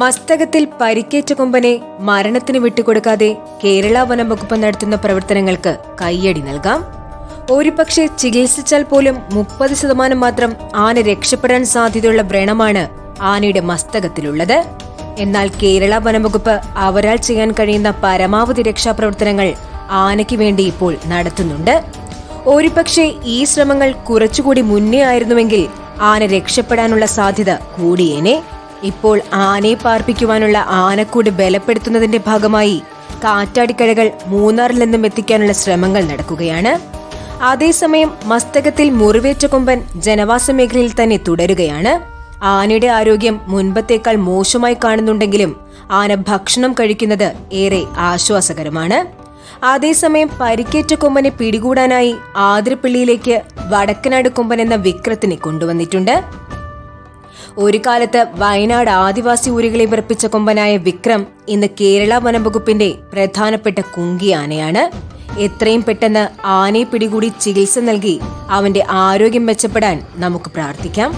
മസ്തകത്തിൽ പരിക്കേറ്റ കൊമ്പനെ മരണത്തിന് വിട്ടുകൊടുക്കാതെ കേരള വനം വകുപ്പ് നടത്തുന്ന പ്രവർത്തനങ്ങൾക്ക് കയ്യടി നൽകാം. ഒരുപക്ഷെ ചികിത്സിച്ചാൽ പോലും മുപ്പത് ശതമാനം മാത്രം ആന രക്ഷപ്പെടാൻ സാധ്യതയുള്ള വ്രണമാണ് ആനയുടെ മസ്തകത്തിലുള്ളത്. എന്നാൽ കേരള വനംവകുപ്പ് അവരാൽ ചെയ്യാൻ കഴിയുന്ന പരമാവധി രക്ഷാപ്രവർത്തനങ്ങൾ ആനയ്ക്ക് വേണ്ടി ഇപ്പോൾ നടത്തുന്നുണ്ട്. ഒരുപക്ഷെ ഈ ശ്രമങ്ങൾ കുറച്ചുകൂടി മുന്നേ ആയിരുന്നുവെങ്കിൽ ആന രക്ഷപ്പെടാനുള്ള സാധ്യത കൂടിയേനെ. ഇപ്പോൾ ആനയെ പാർപ്പിക്കുവാനുള്ള ആനക്കൂട് ബലപ്പെടുത്തുന്നതിന്റെ ഭാഗമായി കാറ്റാടിക്കഴകൾ മൂന്നാറിൽ നിന്നും എത്തിക്കാനുള്ള ശ്രമങ്ങൾ നടക്കുകയാണ്. അതേസമയം മസ്തകത്തിൽ മുറിവേറ്റ കൊമ്പൻ ജനവാസ മേഖലയിൽ തന്നെ തുടരുകയാണ്. ആനയുടെ ആരോഗ്യം മുൻപത്തേക്കാൾ മോശമായി കാണുന്നുണ്ടെങ്കിലും ആന ഭക്ഷണം കഴിക്കുന്നത് ഏറെ ആശ്വാസകരമാണ്. അതേസമയം പരിക്കേറ്റ കൊമ്പനെ പിടികൂടാനായി ആതിരപ്പള്ളിയിലേക്ക് വടക്കനാട് കൊമ്പൻ എന്ന വിക്രത്തിനെ കൊണ്ടുവന്നിട്ടുണ്ട്. ഒരു കാലത്ത് വയനാട് ആദിവാസി ഊരുകളെ വിറപ്പിച്ച കൊമ്പനായ വിക്രം ഇന്ന് കേരള വനംവകുപ്പിന്റെ പ്രധാനപ്പെട്ട കുങ്കി ആനയാണ് എത്രയും പെട്ടെന്ന് ആനയെ പിടികൂടി ചികിത്സ നൽകി അവന്റെ ആരോഗ്യം മെച്ചപ്പെടാൻ നമുക്ക് പ്രാർത്ഥിക്കാം.